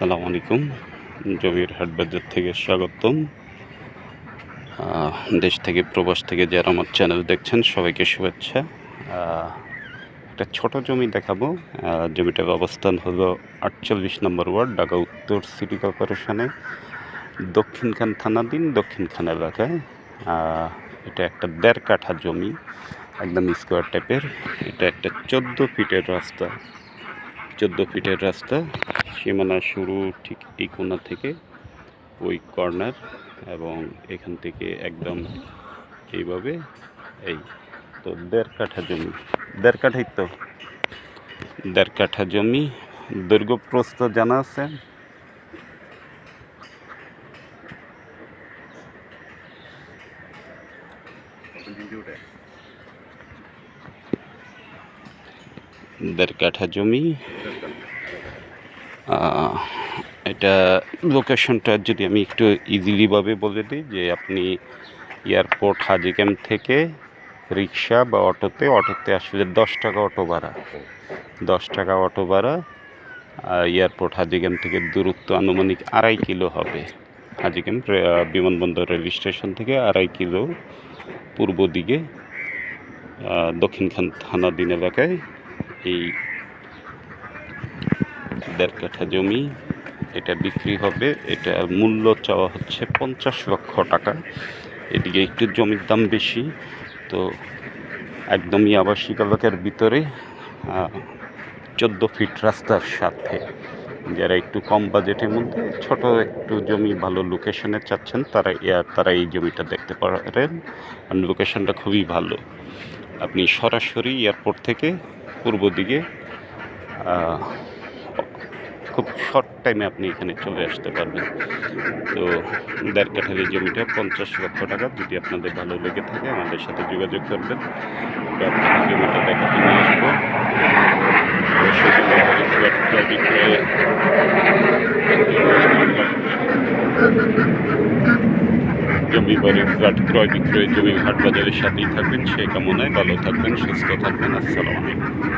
আসসালামু আলাইকুম। জমির হাট বাজার থেকে স্বাগতম। দেশ থেকে, প্রবাস থেকে যারা আমার চ্যানেল দেখছেন, সবাইকে শুভেচ্ছা। একটা ছোট জমি দেখাবো। জমিটার অবস্থান হলো আটচল্লিশ নম্বর ওয়ার্ড, ঢাকা উত্তর সিটি কর্পোরেশনে। দক্ষিণখান থানাধীন দক্ষিণখান এলাকায়। এটা একটা দেড় কাঠা জমি, একদম স্কোয়ার টাইপের। এটা একটা চোদ্দ ফিটের রাস্তা। চোদ্দ ফিটের রাস্তা, সীমানা শুরু ঠিক এই কোণা থেকে ওই কর্নার এবং এখান থেকে একদম এইভাবে এই তো দেড় কাঠা জমি। দেড় কাঠাই তো। দেড় কাঠা জমি। দৈর্ঘ্য প্রস্থ জানা আছে। দেড় কাঠা জমি এটা লোকেশনটা যদি আমি একটু ইজিলিভাবে বলে দিই যে আপনি এয়ারপোর্ট হাজি ক্যাম্প থেকে রিক্সা বা অটোতে অটোতে আসলে দশ টাকা অটো ভাড়া। দশ টাকা অটো ভাড়া আর এয়ারপোর্ট হাজি ক্যাম্প থেকে দূরত্ব আনুমানিক আড়াই কিলো হবে। হাজি ক্যাম্প রে- আহ, বিমানবন্দর রেল স্টেশন থেকে আড়াই কিলো পূর্ব দিকে দক্ষিণখান থানাধীন এলাকায় এই দেড় কাঠা জমি এটা বিক্রি হবে। এটা মূল্য চাওয়া হচ্ছে পঞ্চাশ লক্ষ টাকা। এদিকে একটু জমির দাম বেশি। তো একদমই আবাসিক এলাকার ভিতরে চোদ্দ ফিট রাস্তার সাথে। যারা একটু কম বাজেটের মধ্যে, ছোট একটু জমি ভালো লোকেশনে চাচ্ছেন, তারা তারা এই জমিটা দেখতে পারেন। আর লোকেশনটা খুবই ভালো। আপনি সরাসরি এয়ারপোর্ট থেকে পূর্ব দিকে খুব শর্ট টাইমে আপনি এখানে চলে আসতে পারবেন। তো দেড় কাঠার জমিটা পঞ্চাশ লক্ষ টাকা। যদি আপনাদের ভালো লেগে থাকে, আমাদের সাথে যোগাযোগ করবেন। জমিটা দেখাতে নিয়ে আসব। জমি বাড়ি, ফ্ল্যাট ক্রয় বিক্রয়, জমি হাট বাজারের সাথেই থাকবেন। সে কামনায় ভালো থাকবেন, সুস্থ থাকবেন। আসসালামু আলাইকুম।